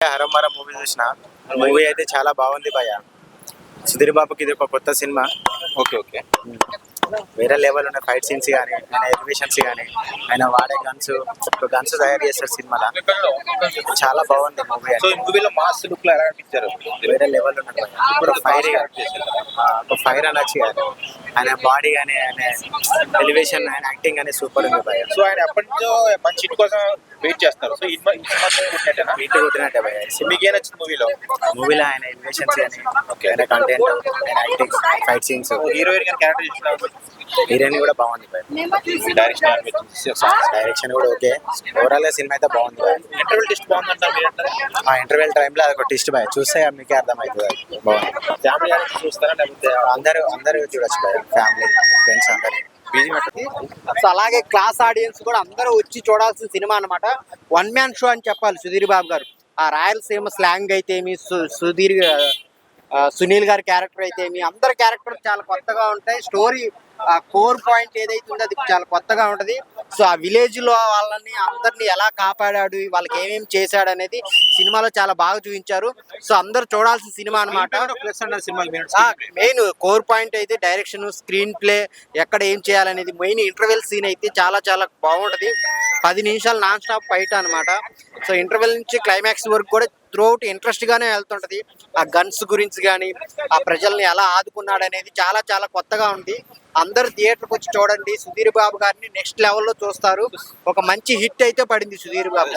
హరమర movie చూసిన? Movie అయితే చాలా బాగుంది భయ సుధీర్ బాబుకి ఇది ఒక కొత్త సినిమా. Okay okay. వేరే లెవెల్ ఉన్న ఫైట్ సీన్స్ కానీ ఆయన ఎలివేషన్స్ కానీ ఆయన వాడే గన్స్ గన్స్ తయారు చేస్తారు సినిమాలో. చాలా బాగుంది మూవీ సో ఈ మూవీలో మాస్ లుక్లో ఎలా అనిపించారు? వేరే లెవెల్. ఇప్పుడు ఫైర్ ఒక ఫైర్ అనొచ్చు ఆయన బాడీ కానీ ఆయన ఎలివేషన్ ఆయన యాక్టింగ్ కానీ సూపర్ ఉంది సో ఆయన ఎప్పటి నుంచో మంచి కోసం వెయిట్ చేస్తారు. సో కొట్టినట్టేనా? ఇంటి కొట్టినట్టే భయ మీకు ఏం నచ్చింది మూవీలో? మూవీలో ఆయన ఎలివేషన్స్ కానీ ఆయన కంటెంట్ ఆయన యాక్టింగ్ ఫైట్ సీన్స్ హీరోయిన్ గారి క్యారెక్టర్ హీరోయిన్ కూడా బాగుంది డైరెక్షన్ డైరెక్షన్ కూడా ఓకే ఓవరాల్గా సినిమా అయితే బాగుంది ఇంటర్వెల్ టెస్ట్ అంటారా ఆ ఇంటర్వెల్ టైంలో అది ఒక టెస్ట్ భయ చూస్తే మీకే అర్థమవుతుంది బాగుంది. ఫ్యామిలీ చూస్తారా అందరూ అందరూ చూడొచ్చు భయ ఫ్యామిలీ ఫ్రెండ్స్ అందరూ. సో అలాగే క్లాస్ ఆడియన్స్ కూడా అందరూ వచ్చి చూడాల్సిన సినిమా అన్నమాట. వన్ మ్యాన్ షో అని చెప్పాలి సుధీర్ బాబు గారు. ఆ రాయలసీమ స్లాంగ్ అయితే ఏమి సు- సుధీర్ సునీల్ గారి క్యారెక్టర్ అయితే ఏమి? అందరి క్యారెక్టర్ చాలా కొత్తగా ఉంటాయి. స్టోరీ కోర్ పాయింట్ ఏదైతే ఉందో అది చాలా కొత్తగా ఉంటది. సో ఆ విలేజ్లో వాళ్ళని అందరిని ఎలా కాపాడాడు వాళ్ళకి ఏమేమి చేశాడు అనేది సినిమాలో చాలా బాగా చూపించారు. సో అందరూ చూడాల్సిన సినిమా మీరు మెయిన్ కోర్ పాయింట్ అయితే డైరెక్షన్ స్క్రీన్ ప్లే ఎక్కడ ఏం చేయాలనేది మెయిన్ ఇంటర్వెల్ సీన్ అయితే చాలా చాలా బాగుంటది. పది నిమిషాలు నాన్ స్టాప్ ఫైట్ అన్నమాట. సో ఇంటర్వెల్ నుంచి క్లైమాక్స్ వరకు కూడా త్రూఅవుట్ ఇంట్రెస్ట్ వెళ్తుంటుంది వెళ్తుంటది. ఆ గన్స్ గురించి కానీ ఆ ప్రజల్ని ఎలా ఆదుకున్నాడు అనేది చాలా చాలా కొత్తగా ఉంది. అందరు థియేటర్కి వచ్చి చూడండి. సుధీర్ బాబు గారిని నెక్స్ట్ లెవెల్లో చూస్తారు. ఒక మంచి హిట్ అయితే పడింది సుధీర్ బాబు?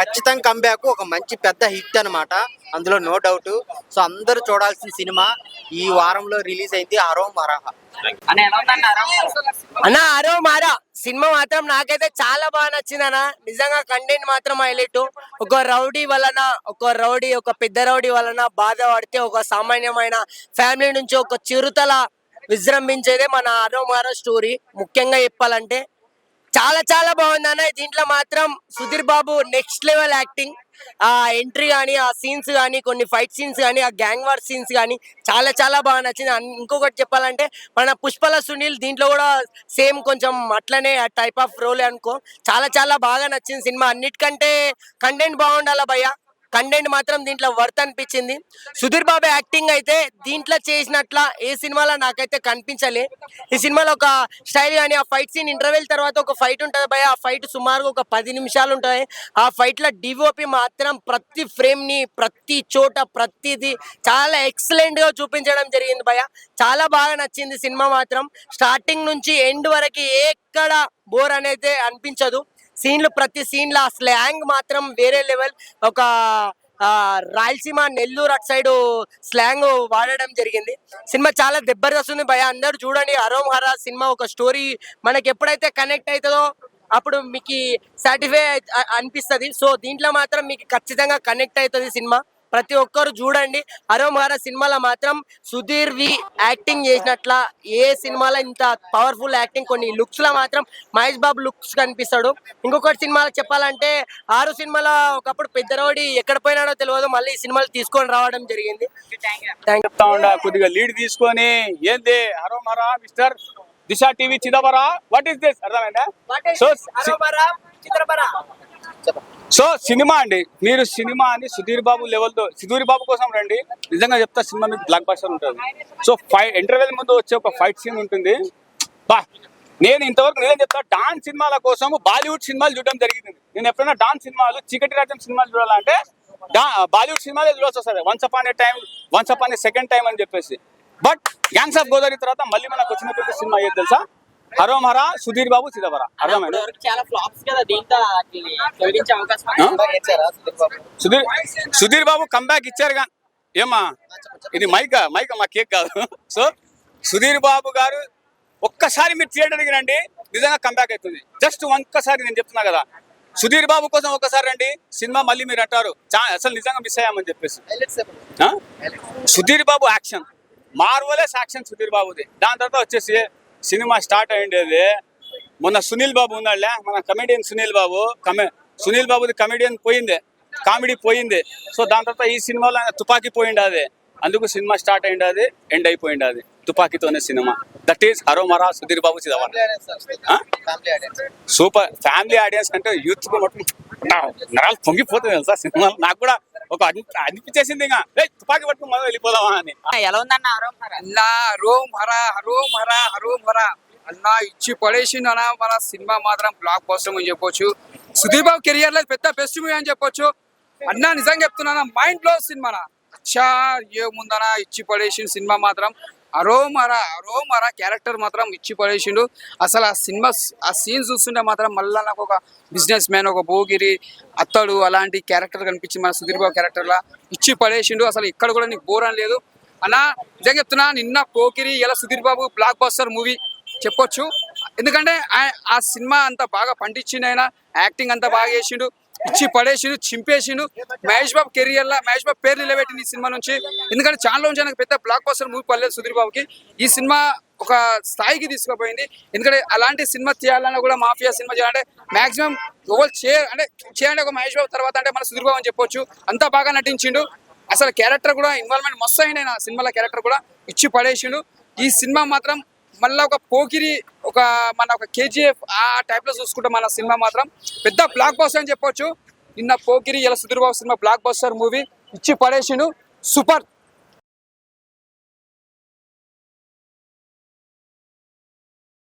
ఖచ్చితంగా కంబ్యాక్ ఒక మంచి పెద్ద హిట్ అన్నమాట. అందులో నో డౌట్ సో అందరూ చూడాల్సిన సినిమా ఈ వారంలో రిలీజ్ అయింది అరో మరాహ అన్న అరో మారా? సినిమా మాత్రం నాకైతే చాలా బాగా నచ్చింది అన్న. నిజంగా కంటెంట్ మాత్రం హైలైట్. ఒక రౌడీ వలన ఒక రౌడీ ఒక పెద్ద రౌడీ వలన బాధపడితే ఒక సామాన్యమైన ఫ్యామిలీ నుంచి ఒక చిరుతల విజృంభించేదే మన ఆరోమారో స్టోరీ. ముఖ్యంగా చెప్పాలంటే చాలా చాలా బాగుంది అన్న. దీంట్లో మాత్రం Sudheer Babu next level acting ఆ ఎంట్రీ కానీ ఆ సీన్స్ కానీ కొన్ని ఫైట్ సీన్స్ కానీ ఆ గ్యాంగ్ వార్ సీన్స్ కానీ చాలా చాలా బాగా నచ్చింది. ఇంకొకటి చెప్పాలంటే మన పుష్పల సునీల్ దీంట్లో కూడా సేమ్ కొంచెం అట్లనే ఆ టైప్ ఆఫ్ రోల్ అనుకో. చాలా చాలా బాగా నచ్చింది సినిమా. అన్నిటికంటే కంటెంట్ బాగుండాలా భయ్య? కంటెంట్ మాత్రం దీంట్లో వర్త్ అనిపించింది. సుధీర్ బాబు యాక్టింగ్ అయితే దీంట్లో చేసినట్ల ఏ సినిమాలో నాకైతే కనిపించలే. ఈ సినిమాలో ఒక స్టైల్ కానీ ఆ ఫైట్ సీన్ ఇంటర్వెల్ తర్వాత ఒక ఫైట్ ఉంటుంది భయ ఆ ఫైట్ సుమారుగా ఒక పది నిమిషాలు ఉంటుంది. ఆ ఫైట్లో డివోపి మాత్రం ప్రతి ఫ్రేమ్ని ప్రతి చోట ప్రతిది చాలా ఎక్సలెంట్గా చూపించడం జరిగింది భయ చాలా బాగా నచ్చింది సినిమా మాత్రం. స్టార్టింగ్ నుంచి ఎండ్ వరకు ఎక్కడ బోర్ అనేది అనిపించదు. సీన్లు ప్రతి సీన్లో ఆ స్లాంగ్ మాత్రం వేరే లెవెల్. ఒక రాయలసీమ నెల్లూరు అటు సైడ్ స్లాంగ్ వాడడం జరిగింది. సినిమా చాలా దెబ్బరస్తుంది భయ అందరూ చూడండి అరోమ్ హరా సినిమా ఒక స్టోరీ మనకి ఎప్పుడైతే కనెక్ట్ అవుతుందో అప్పుడు మీకు సాటిస్ఫై అనిపిస్తుంది. సో దీంట్లో మాత్రం మీకు ఖచ్చితంగా కనెక్ట్ అవుతుంది సినిమా. ప్రతి ఒక్కరు చూడండి. అరోమ్ హరా సినిమాలో మాత్రం సుధీర్ వి యాక్టింగ్ చేసినట్ల ఏ సినిమాలో ఇంత పవర్ఫుల్ యాక్టింగ్ కొన్ని లుక్స్లో మాత్రం మహేష్ బాబు లుక్స్ కనిపిస్తాడు. ఇంకొకటి సినిమాలో చెప్పాలంటే ఆరు సినిమాలో ఒకప్పుడు పెద్దరవాడి ఎక్కడ పోయినాడో తెలియదు మళ్ళీ ఈ సినిమాలు తీసుకొని రావడం జరిగింది. కొద్దిగా లీడ్ తీసుకొని ఏంది హరో మరా మిస్టర్ దిశ టీవీ చిదబరా? వాట్ ఈస్ దిస్ అర్థమైందా? సో సో సినిమా అండి మీరు సినిమా అని సుధీర్ బాబు లెవెల్తో సుధీర్ బాబు కోసం రండి నిజంగా చెప్తా సినిమా మీకు బ్లాక్ బస్టర్ ఉంటుంది. సో ఫైట్ ఇంటర్వెల్ ముందు వచ్చే ఒక ఫైట్ సీన్ ఉంటుంది. బా నేను ఇంతవరకు నేనేం చెప్తా డాన్స్ సినిమాల కోసం బాలీవుడ్ సినిమాలు చూడడం జరిగింది. నేను ఎప్పుడైనా డాన్స్ సినిమాలు చీకటి రాజ్యం సినిమాలు చూడాలంటే బాలీవుడ్ సినిమాలే చూడాల్సి వస్తుంది. Once upon a time once upon a second time అని చెప్పేసి. బట్ గ్యాంగ్స్ ఆఫ్ గోదావరి తర్వాత మళ్ళీ మనకు వచ్చినటువంటి సినిమా ఏది తెలుసా? హరో మరా సుధీర్ బాబు చిదబరా. అర్థమైంది? చాలా ఫ్లాప్స్ కదా దీంతో తొలగించే అవకాశం ఆ? సుధీర్ సుధీర్ బాబు కంబ్యాక్ ఇచ్చారుగా. ఏమా ఇది మైక్ మైక్ మా కేక్ కాదు. సో సుధీర్ బాబు గారు ఒక్కసారి మీరు థియేటర్కి రండి నిజంగా కంబ్యాక్ అవుతుంది. జస్ట్ ఒక్కసారి నేను చెప్తున్నా కదా. సుధీర్ బాబు కోసం ఒక్కసారి రండి సినిమా మళ్ళీ మీరు అంటారు. చా- అసలు నిజంగా మిస్ అయ్యామని చెప్పేసి? Sudheer Babu action marvellous action Sudheer బాబుది. దాని తర్వాత వచ్చేసి సినిమా స్టార్ట్ అయ్యిండేది. మొన్న సునీల్ బాబు ఉన్నాడులే మన కమెడియన్ సునీల్ బాబు. కమె సునీల్ బాబుది కమెడియన్ పోయింది కామెడీ పోయింది. సో దాని తర్వాత ఈ సినిమాలో తుపాకీ పోయింది అది అందుకు సినిమా స్టార్ట్ అయింది అది ఎండ్ అయిపోయింది అది తుపాకీతోనే cinema. That is Harom Hara Sudheer Babu? Super family audience అంటే యూత్ మటుకు నరాలు పొంగిపోతుంది తెలుసా సినిమా నాకు కూడా ఒక అని- అనిపించేసింది ఇంకా. "ఏయ్, తుపాకీ పట్టుకుని మనం వెళ్ళిపోదామా? అని. ఎలా ఉందన్న? అన్నా హరోం హర హరోం హర హరోం హర. అన్నా ఇచ్చి పడేసిండు అన్న మన సినిమా మాత్రం బ్లాక్ బస్టర్ అని చెప్పొచ్చు. సుధీర్ బాబు కెరియర్లో పెద్ద బెస్ట్ మూవీ అని చెప్పొచ్చు. అన్నా నిజంగా చెప్తున్నా మైండ్ బ్లో సినిమా అచ్చా ఏముందనా ఇచ్చి పడేసిండు సినిమా మాత్రం. అరోమరా అరోమరా క్యారెక్టర్ మాత్రం ఇచ్చి పడేసిండు. అసలు ఆ సినిమా ఆ సీన్ చూస్తుంటే మాత్రం మళ్ళీ నాకు ఒక బిజినెస్ మ్యాన్ ఒక భోగిరి అత్తడు అలాంటి క్యారెక్టర్ కనిపించింది మన సుధీర్ బాబు క్యారెక్టర్లా. ఇచ్చి పడేసిండు. అసలు ఇక్కడ కూడా నీకు బోర్ అని లేదు. అలా నిజంగా చెప్తున్నా నిన్న పోకిరి ఇలా Sudheer Babu blockbuster movie చెప్పొచ్చు. ఎందుకంటే ఆ సినిమా అంత బాగా పండించిండు ఆయన యాక్టింగ్ అంత బాగా చేసిండు. ఇచ్చి పడేసిండు చింపేసిండు. మహేష్ బాబు కెరియర్ లా మహేష్ బాబు పేరు నిలబెట్టింది ఈ సినిమా నుంచి. ఎందుకంటే చాలా నుంచి ఆయనకు పెద్ద బ్లాక్ బస్టర్ మూవీ పర్లేదు సుధీర్ బాబుకి. ఈ సినిమా ఒక స్థాయికి తీసుకుపోయింది. ఎందుకంటే అలాంటి సినిమా తీయాలన్నా కూడా మాఫియా సినిమా చేయాలంటే మాక్సిమం ఎవరు చే అంటే చేయండి ఒక మహేష్ బాబు తర్వాత అంటే మన సుధీర్ బాబు అని చెప్పొచ్చు. అంత బాగా నటించిండు. అసలు క్యారెక్టర్ కూడా ఇన్వాల్వ్మెంట్ మస్తు అయింది ఆయన సినిమాలో క్యారెక్టర్ కూడా. ఇచ్చి పడేసిండు. ఈ సినిమా మాత్రం మళ్ళీ ఒక పోకిరి ఒక మన ఒక కేజీఎఫ్ ఆ టైప్లో చూసుకుంటే మన సినిమా మాత్రం పెద్ద బ్లాక్ బస్టర్ అని చెప్పొచ్చు. నిన్న పోకిరి ఇలా Sudheer Babu cinema blockbuster movie ఇచ్చి పడేసిండు. సూపర్